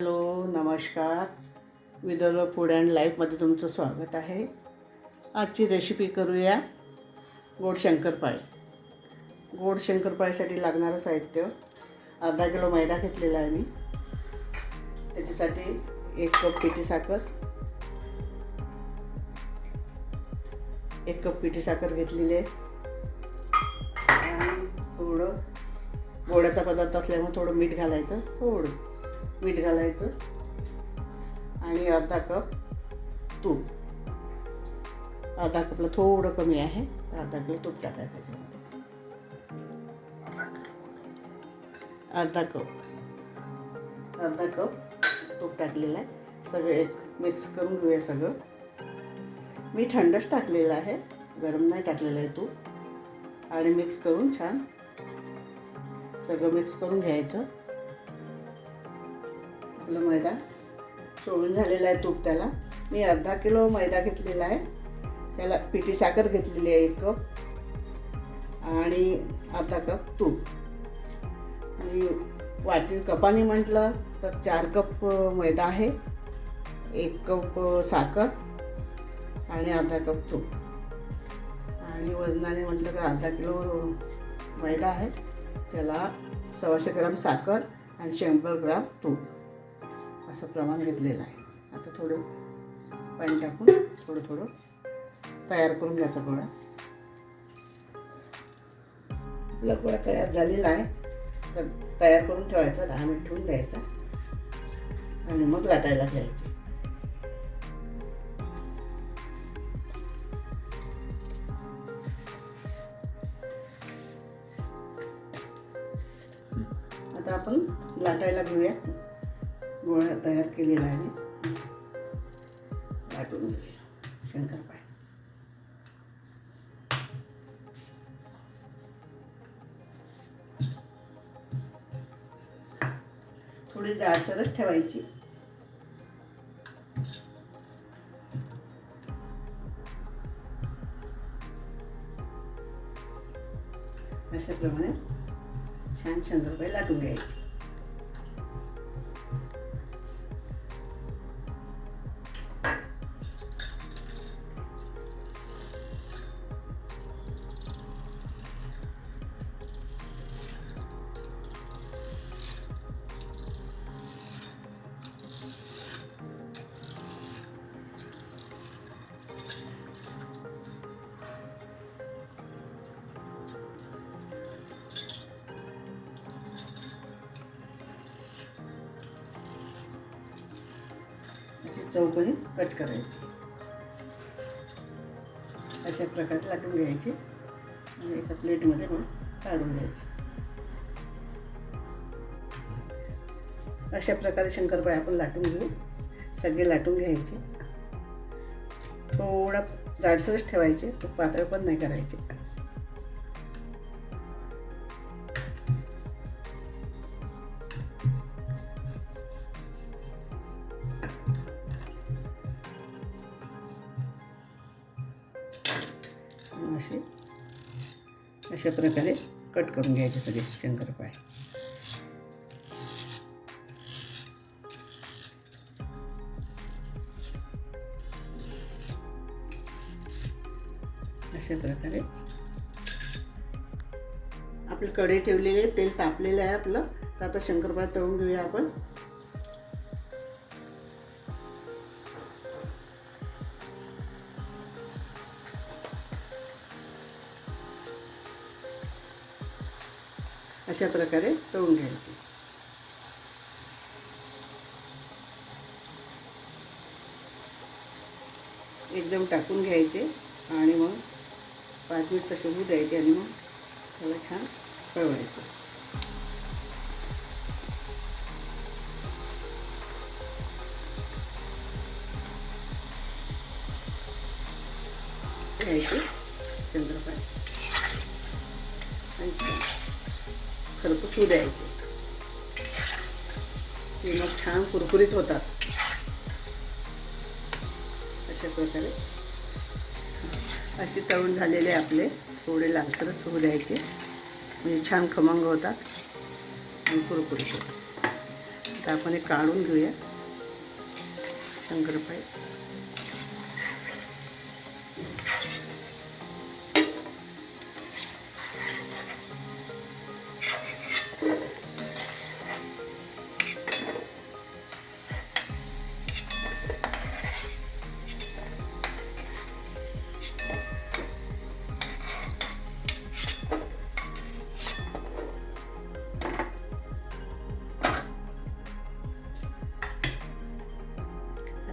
Hello नमस्कार. Vidarbha food and लाईफमध्ये तुमचं स्वागत आहे. आजची रेसिपी करूया गोड शंकरपाळी गोड शंकरपाळीसाठी लागणारं साहित्य अर्धा किलो मैदा घेतलेला आहे मी. त्याच्यासाठी एक कप पिठी साखर. एक कप पिठी साखर घेतलेली आहे. आणि थोडं गोड्याचा पदार्थ असल्यामुळे थोडं मीठ घालायचं थोडं. मीठ घालायचं. आणि अर्धा कप तूप. अर्धा कपला थोडं कमी आहे तर अर्धा किलो तूप टाकायचं त्याच्यामध्ये अर्धा कप. अर्धा कप तूप टाकलेलं आहे. सगळं एक मिक्स करून घेऊया सगळं. मी थंडच टाकलेलं आहे. गरम नाही टाकलेलं आहे तूप. आणि मिक्स करून छान सगळं मिक्स करून घ्यायचं. आपलं मैदा. सोडून झालेला आहे तूप त्याला. मी अर्धा किलो मैदा घेतलेला आहे. त्याला पिठी साखर घेतलेली आहे एक कप. आणि अर्धा कप तूप. मी वाटी कपाने म्हटलं तर चार कप मैदा आहे. एक कप साखर आणि अर्धा कप तूप. आणि वजनाने म्हटलं तर अर्धा किलो मैदा आहे. त्याला सव्वाशे ग्राम साखर आणि शंभर ग्राम तूप. असं प्रमाण घेतलेलं आहे. आता थोडं पाणी टाकून थोडं थोडं तयार करून घ्यायचा गोळा. आपला गोळा तयार झालेला आहे. तर तयार करून ठेवायचा दहा मिनिट ठेवून द्यायचा. आणि मग लाटायला घ्यायचे आता आपण लाटायला घेऊया. गोळा तयार केलेला आहे वाटून घेऊया. शंकरपाळी थोडी जाडसरच ठेवायची. अशाप्रमाणे छान शंकरपाळी लाटून घ्यायची. चौकोनी कट करायची. अशा प्रकारे लाटून घ्यायची. आणि एका प्लेटमध्ये मग काढून घ्यायची. अशा प्रकारे शंकरपाळी आपण लाटून घेऊ. सगळे लाटून घ्यायचे. थोडा जाडसरच ठेवायचे. तो पातळ पण नाही करायचे. असे अशा प्रकारे कट करून घ्यायचे सगळे शंकरपाळे अशा प्रकारे आपली कढई ठेवलेले तेल तापलेलं आहे आपलं. तर आता शंकरपाळे तळून घेऊया आपण. अशा प्रकारे तळून घ्यायचे. एकदम टाकून घ्यायचे आणि मग पाच मिनिट तसे होऊ द्यायचे आणि मग त्याला छान कळवायचं घ्यायचे चंद्रपाय आणि खरपूस होऊ द्यायचे ते. मग छान कुरकुरीत होतात. अशा प्रकारे. असे तळून झालेले आपले थोडे लालसरच होऊ द्यायचे. म्हणजे छान खमंग होतात आणि कुरकुरीत होतात. आता आपण हे काढून घेऊया. शंकरपाई.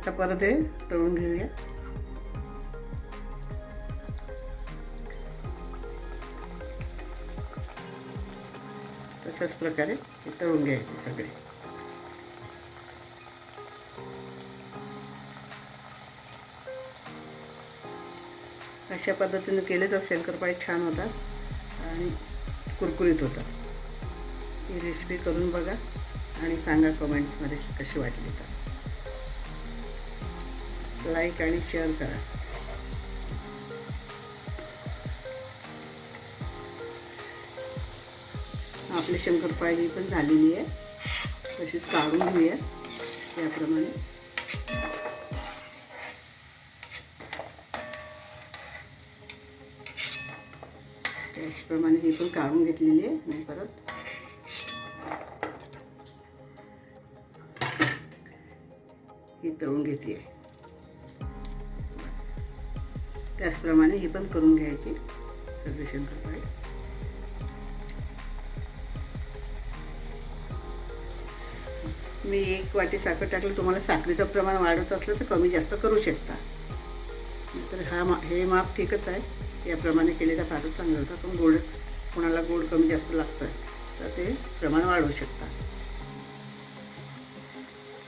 आता परत हे तळून घेऊया. तशाच प्रकारे हे तळून घ्यायचे सगळे. अशा पद्धतीने केले तर शंकरपाळी छान होतात आणि कुरकुरीत होतात. ही रेसिपी करून बघा आणि सांगा कमेंट्समध्ये कशी वाटली तर. लाईक आणि शेअर करा. आपली शंकरपाळी पण झालेली आहे. तशीच काढून घेऊया त्याप्रमाणे त्याचप्रमाणे ही पण काढून घेतलेली आहे मी परत. ही तळून घेतली आहे त्याचप्रमाणे ही पण करून घ्यायची. सगळी शंकरपाळी मी एक वाटी साखर टाकलं तुम्हाला साखरेचं प्रमाण वाढवत असलं तर कमी जास्त करू शकता. तर हा मा हे माप ठीकच आहे. याप्रमाणे केले तर फारच चांगलं होतं पण गोड कोणाला गोड कमी जास्त लागतं तर ते प्रमाण वाढवू शकता.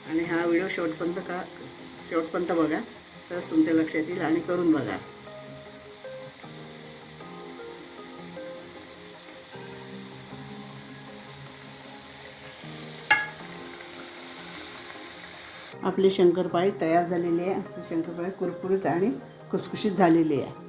आणि हा व्हिडिओ शेवटपर्यंत का शेवटपर्यंत बघा तरच तुमच्या लक्षात येईल आणि करून बघा. आपले शंकरपाळी तयार झालेली आहे. आपली शंकरपाळी कुरकुरीत आणि खुसखुशीत झालेली आहे.